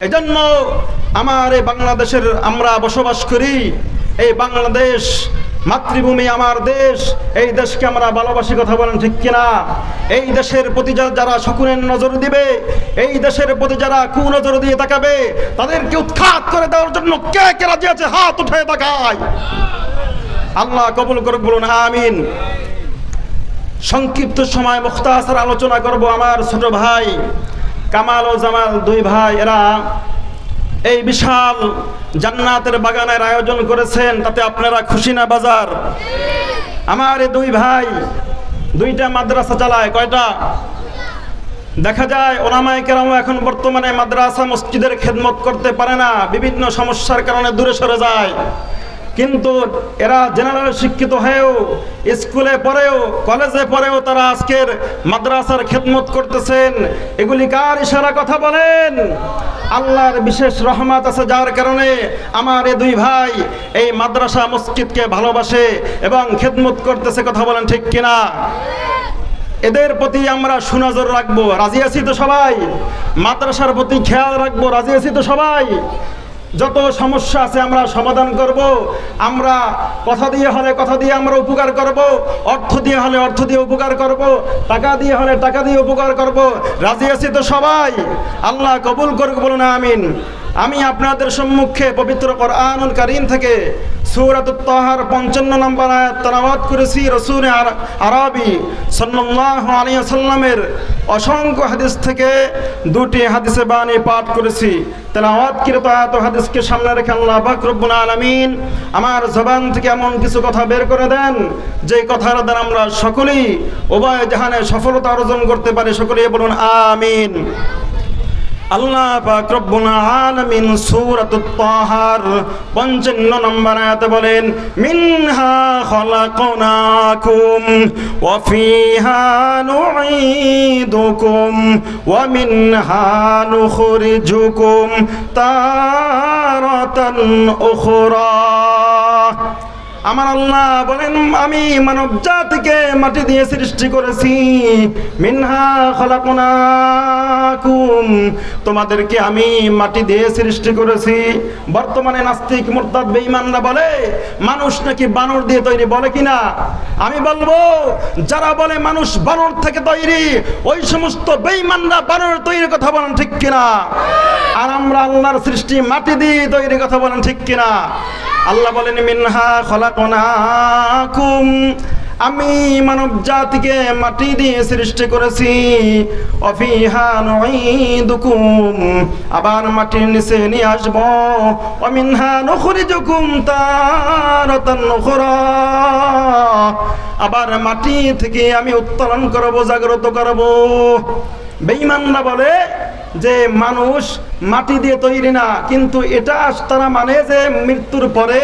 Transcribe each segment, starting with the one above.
এজন্য আমার এই বাংলাদেশের আমরা বসবাস করি, এই বাংলাদেশ মাতৃভূমি আমার দেশ, এই দেশকে আমরা ভালোবাসি কথা বলেন ঠিক কিনা? এই দেশের প্রতি যারা শকুনের নজর দিবে, এই দেশের প্রতি যারা কু নজর দিয়ে তাকাবে, তাদেরকে উৎখাত করে দেওয়ার জন্য কে কে রাজি আছে? হাত উঠে তাকায়। আল্লাহ কবুল করুক, বলুন আমিন। সংক্ষিপ্ত সময় মুখতাসার আলোচনা করব আমার ছোট ভাই। কামাল ও জামাল দুই ভাই, এরা এই বিশাল জান্নাতের বাগানের আয়োজন করেছেন, তাতে আপনারা খুশি না বাজার? আমার এই দুই ভাই দুইটা মাদ্রাসা চালায়, কয়টা? দেখা যায় ওলামায় কেরাম এখন বর্তমানে মাদ্রাসা মসজিদের খেদমত করতে পারে না, বিভিন্ন সমস্যার কারণে দূরে সরে যায়। কিন্তু এরা জেনারেল শিক্ষিত হয়েও, স্কুলে পড়েও, কলেজে পড়েও তারা আজকের মাদ্রাসার খেদমত করতেছেন। এগুলি কার ইশারা কথা বলেন? আল্লাহর বিশেষ রহমত আছে যার কারণে আমার এ দুই ভাই এই মাদ্রাসা মসজিদকে ভালোবাসে এবং খেদমত করতেছে, কথা বলেন ঠিক কিনা? এদের প্রতি আমরা সুনজর রাখব। রাজি আছি তো সবাই? মাদ্রাসার প্রতি খেয়াল রাখব। রাজি আছি তো সবাই? যত সমস্যা আছে আমরা সমাধান করব। আমরা কথা দিয়ে হলে কথা দিয়ে আমরা উপকার করব। অর্থ দিয়ে হলে অর্থ দিয়ে উপকার করব। টাকা দিয়ে হলে টাকা দিয়ে উপকার করব। রাজি আছি তো সবাই? আল্লাহ কবুল করুক বলুন, আমিন। আমি আপনাদের সম্মুখে পবিত্র কোরআনুল কারীম থেকে সূরাত তাহার পঞ্চান্ন নম্বর আয়াত তেলাওয়াত করেছি। রসুল আরবি সাল্লাল্লাহু আলাইহি সাল্লামের অসংখ্য হাদিস থেকে দুটি হাদিসে বাণী পাঠ করেছি। তেলাওয়াত কৃত আয়াত হাদিসকে সামনে রেখে আল্লাহ রব্বুল আলামিন আমার জবান থেকে এমন কিছু কথা বের করে দেন যে কথার দ্বারা আমরা সকলেই উভয় জাহানে সফলতা অর্জন করতে পারি। সকলেই বলুন, আমিন। আল্লাহ পাক রব্বুল আলামিন সূরাতুত তাহার 55 নম্বর আয়াতে বলেন, মিনহা খলাকনাকুম ওয়া ফিহা নুঈদুকুম ওয়া মিনহা নুখরিজুকুম তারাতান উখরা। আমার আল্লাহ বলেন, আমি মানব জাতিকে মাটি দিয়ে সৃষ্টি করেছি। মিনহা খলাকুনাকুম। তোমাদেরকে আমি মাটি দিয়ে সৃষ্টি করেছি। বর্তমানে নাস্তিক, মুরতাদ, বেঈমানরা বলে, মানুষ নাকি বানর দিয়ে তৈরি বলে কিনা? আমি বলব, যারা বলে মানুষ বানর থেকে তৈরি, ওই সমস্ত বেঈমানরা বানর তৈরির কথা বলেন ঠিক কিনা? আর আমরা আল্লাহর সৃষ্টি মাটি দিয়ে তৈরি কথা বলেন ঠিক কিনা? আল্লাহ বলেন, মিনহা খলাকনাকুম। আমি মানব জাতিকে মাটি দিয়ে সৃষ্টি করেছি। অফিহা নুঈদুকুম। আবার মাটির নিচে নিয়ে আসব। অমিনহা নুখরিজুকুম তারাতান নুখরা আবার মাটি থেকে আমি উত্তোলন করব, জাগ্রত করব। বেঈমানরা বলে যে মানুষ মাটি দিয়ে তৈরি না, কিন্তু এটা তারা মানে যে মৃত্যুর পরে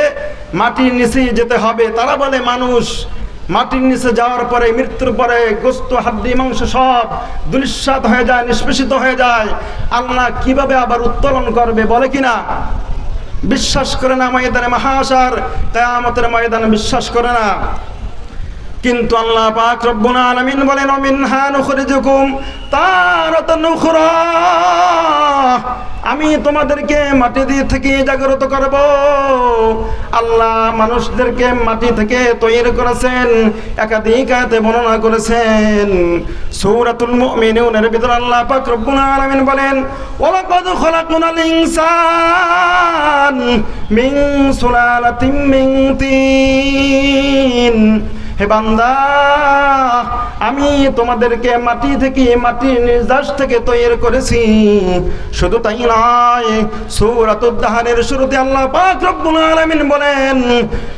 মাটির নিচে যেতে হবে। তারা বলে, মানুষ, মাটির নিচে যাওয়ার পরে, মৃত্যুর পরে গোস্ত, হাড্ডি, মাংস সব দুলিশ্বাত হয়ে যায়, নিষ্পেষিত হয়ে যায়। আল্লাহ কীভাবে আবার উত্তোলন করবে, বলে কিনা বিশ্বাস করে না ময়দানে মহাসার কেয়ামতের ময়দানে বিশ্বাস করে না। কিন্তু আল্লাহ পাক রব্বুল আলামিন বলেন মিনহা নুখরিজুকুম তারাতান উখরা আমি তোমাদেরকে মাটি দিয়ে থেকে জাগ্রত করব। আল্লাহ মানুষদেরকে মাটি থেকে তৈরি করেছেন একাধিক আয়াতে বর্ণনা করেছেন। সূরাতুল মুমিনুনের ভিতর আল্লাহ পাক রব্বুল আলামিন বলেন, ওয়ালাকাদ খলাকনাল ইনসান মিন সুলালাতিন মিন তিন। হে বান্দা আমি তোমাদেরকে মাটি থেকে মাটির নির্যাস থেকে তৈরি করেছি শুধু তাই নয় সূরাতুদ দাহারের শুরুতে আল্লাহ পাক রব্বুল আলামিন বলেন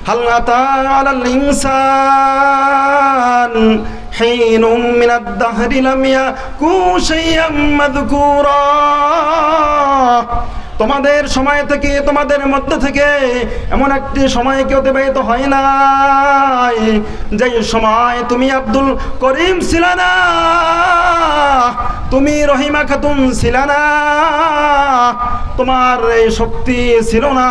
হাল আতাল ইনসান حين من الدهر لم يكن شيئا مذكورا তোমাদের সময় থেকে, তোমাদের মধ্যে থেকে এমন একটি সময় কি অতিবাহিত হয় না যে সময় তুমি আব্দুল করিম ছিল না, তুমি রহিমা খাতুন ছিল না, তোমার এই শক্তি ছিল না,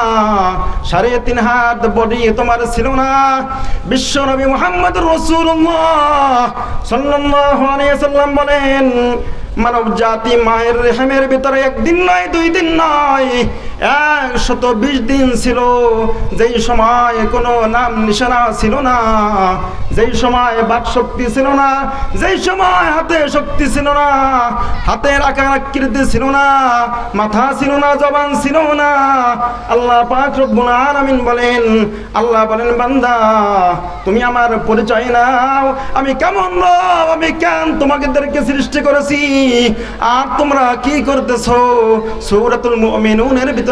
সাড়ে তিন হাত বডি তোমার ছিল না। বিশ্ব নবী মোহাম্মদ সাল্লাল্লাহু সাল্লাম বলেন মানব জাতি মায়ের রেহেমের ভিতরে একদিন নয় দুই দিন নয়। একশত বিশ দিন ছিল, যেই সময় কোনো নাম নিশানা ছিল না, যেই সময় বাক শক্তি ছিল না, যেই সময় হাতে শক্তি ছিল না হাতের আকার আকৃতি ছিল না, মাথা ছিল না, জবান ছিল না। আল্লাহ পাক রব্বুল আলামিন বলেন, আল্লাহ বলেন, বান্দা, তুমি আমার পরিচয় নাও, আমি কেমন রব, আমি কেন তোমাদেরকে সৃষ্টি করেছি? আর তোমরা কি করতেছো? সূরাতুল মুমিনুনের ভিতর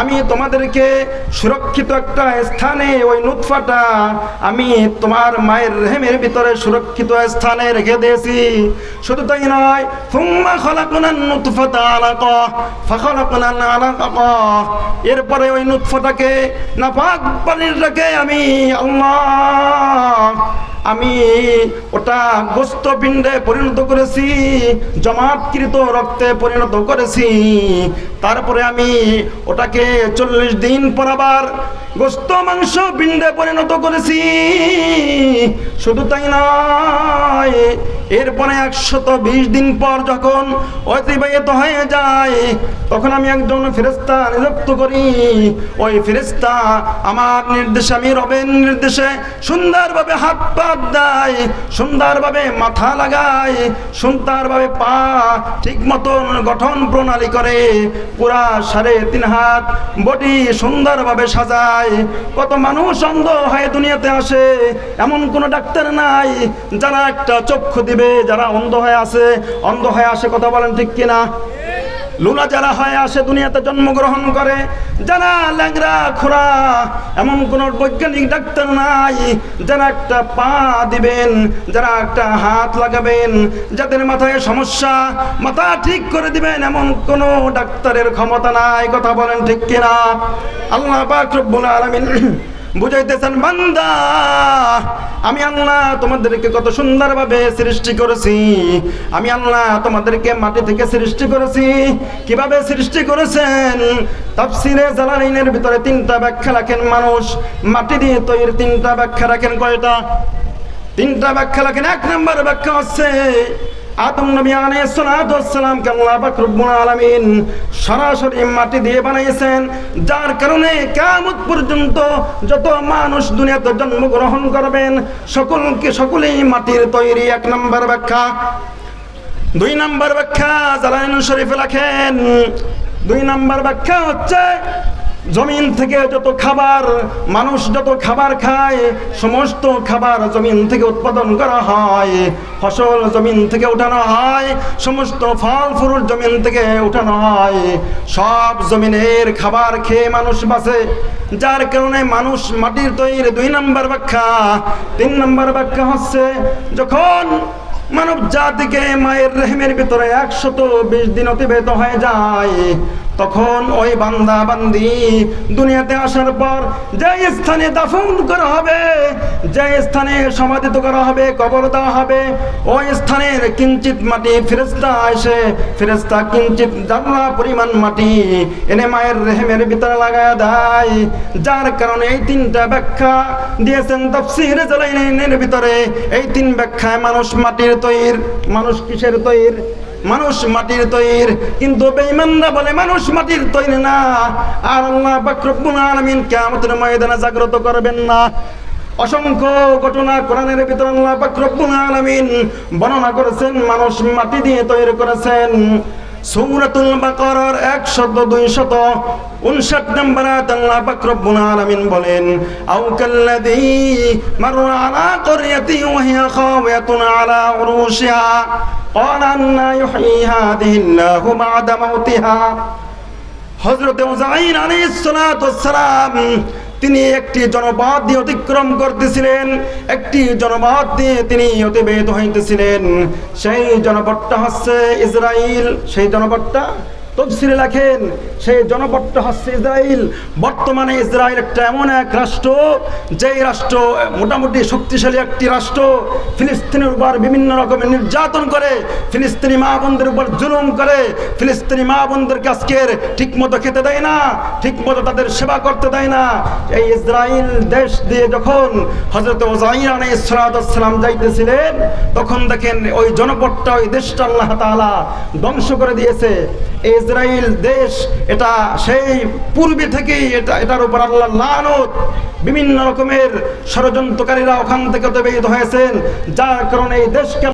আমি তোমাদেরকে সুরক্ষিত একটা স্থানে ওই নুৎফাটা আমি তোমার মায়ের রেহেমের ভিতরে সুরক্ষিত স্থানে রেখে দিয়েছি। শুধু তাই নয় ফুম্মা খলাকুনান নুতফাতা আলাকা ফাখলাকুনান আলাকা। এরপরে ওই নুৎফাটাকে নাপাক পানিরটাকে আমি আল্লাহ আমি ওটা গোস্ত পিণ্ডে পরিণত করেছি জমাটকৃত রক্তে পরিণত করেছি। তারপরে আমি ওটাকে চল্লিশ দিন পর আবার গোস্ত মাংস পিণ্ডে পরিণত করেছি। শুধু তাই নয় এরপরে একশত বিশ দিন পর যখন অতিবাহিত হয়ে যায়, তখন আমি একজন ফেরেস্তা নিযুক্ত করি। ওই ফেরেস্তা আমার নির্দেশে, আমি রবের নির্দেশে সুন্দরভাবে হাত পা দেয়, সুন্দরভাবে মাথা লাগায়, সুন্দরভাবে পা ঠিক মতন গঠন প্রণালী করে, পুরা সাড়ে তিন হাত বডি সুন্দরভাবে সাজায়। কত মানুষ অন্ধ হয়ে দুনিয়াতে আসে, এমন কোনো ডাক্তার নাই যারা একটা চক্ষু দিবে। যারা অন্ধ হয়ে আসে অন্ধ হয়ে আসে কথা বলেন ঠিক কিনা? লুলা যারা হয়ে আসে দুনিয়াতে জন্মগ্রহণ করে যারা ল্যাংরা খোরা এমন কোন বৈজ্ঞানিক ডাক্তার নাই, যারা একটা পা দিবেন, যারা একটা হাত লাগাবেন, যাদের মাথায় সমস্যা, মাথা ঠিক করে দিবেন, এমন কোনো ডাক্তারের ক্ষমতা নাই, কথা বলেন ঠিক কিনা? আল্লাহ পাক রব্বুল আলামিন বুঝাইতেছেন, বান্দা, আমি আল্লাহ তোমাদেরকে কত সুন্দরভাবে সৃষ্টি করেছি। আমি আল্লাহ তোমাদেরকে মাটি থেকে সৃষ্টি করেছি। কীভাবে সৃষ্টি করেছেন? তাফসিরে জালালাইনের ভিতরে তিনটা ব্যাখ্যা রাখেন মানুষ। মাটি দিয়ে তৈরি তিনটা ব্যাখ্যা রাখেন কয়টা? তিনটা ব্যাখ্যা রাখেন। এক নম্বর ব্যাখ্যা হচ্ছে আদম নবী ওয়াসসালামকে আল্লাহ রব্বুল আলামিন সরাসরি মাটি দিয়ে বানাইছেন যার কারণে কিয়ামত পর্যন্ত যত মানুষ দুনিয়াতে জন্মগ্রহণ করবেন, সকলকে সকলেই মাটির তৈরি এক নম্বর ব্যাখ্যা। দুই নম্বর ব্যাখ্যা জালালিন শরীফে রাখেন দুই নম্বর ব্যাখ্যা হচ্ছে জমিন থেকে যত খাবার মানুষ যত খাবার খায়, সমস্ত খাবার জমিন থেকে উৎপাদন করা হয়, ফসল জমিন থেকে উঠানো হয়, সমস্ত ফল ফুল জমিন থেকে উঠানো হয়। সব জমিনের খাবার খেয়ে মানুষ বাঁচে। যার কারণে মানুষ মাটির তৈরি দুই নম্বর ব্যাখ্যা। তিন নম্বর ব্যাখ্যা হচ্ছে, যখন মানব জাতিকে মায়ের রেহেমের ভিতরে একশত বিশ দিন অতিবাহিত হয়ে যায় তখন ওই বান্দা বান্দি দুনিয়াতে আসার পর যে স্থানে দাফন করা হবে যে স্থানে সমাধিত করা হবে, কবর দেওয়া হবে, ওই স্থানের কিঞ্চিত মাটি ফেরেস্তা এসে ফেরেস্তা কিঞ্চিত জানলা পরিমাণ মাটি এনে মায়ের রেহেমের ভিতরে লাগায় দেয়। যার কারণে এই তিনটা ব্যাখ্যা দিয়েছেন তফসির জালাইনের ভিতরে। এই তিন ব্যাখ্যায় মানুষ মাটির তৈর, মানুষ কিসের তৈর? মানুষ মাটির তৈর, কিন্তু বেঈমানরা বলে মানুষ মাটির তৈরি না। আর আল্লাহ পাক রব্বুল আলামিন কিয়ামতের ময়দানে জাগ্রত করবেন না। অসংখ্য ঘটনা কোরআনের ভিতর আল্লাহ পাক রব্বুল আলামিন বর্ণনা করেছেন, মানুষ মাটি দিয়ে তৈরি করেছেন। সৌরাতুল বাকরার 100 200 59 নম্বর আয়াত আল্লাহ পাক আলামিন বলেন, আও কাল্লাযী মাররা আলা ক্বরিয়াতি ওয়া হিয়া খাওয়াতুন আলা উরুশিহা, ক্বালা আন্না ইউহয়ী হাযিহি বা'দা মাউতিহা। হযরত উযাইর আলাইহিস সালাতু ওয়াস সালাম তিনি একটি জনপদ দিয়ে অতিক্রম করতেছিলেন, একটি জনপদ দিয়ে তিনি অতিবাহিত হইতেছিলেন। সেই জনপদটা হচ্ছে ইসরায়েল সেই জনপদটা তফসিরে লেখেন সেই জনপট্ট হচ্ছে ইসরায়েল বর্তমানে ইসরায়েল একটা এমন এক রাষ্ট্র, যেই রাষ্ট্র মোটামুটি শক্তিশালী একটি রাষ্ট্র। ফিলিস্তিনের উপর বিভিন্ন রকমের নির্যাতন করে, ফিলিস্তিনি মা বোনদের উপর জুলুম করে, ফিলিস্তিনি মা বোনদেরকে আজকের ঠিক মতো খেতে দেয় না ঠিক মতো তাদের সেবা করতে দেয় না। এই ইসরায়েল দেশ দিয়ে যখন হজরত ওজাইরান ইসরাতাম যাইতেছিলেন, তখন দেখেন ওই জনপদটা ওই দেশটা আল্লাহ তাআলা ধ্বংস করে দিয়েছে। এই ইসরায়েল দেশ, এটা সেই পূর্বে থেকেই এটা, এটার উপর আল্লাহ লানত বিভিন্ন রকমের ষড়যন্ত্রকারীরা ওখান থেকে অতিবাহিত হয়েছেন, যার কারণে এই দেশকে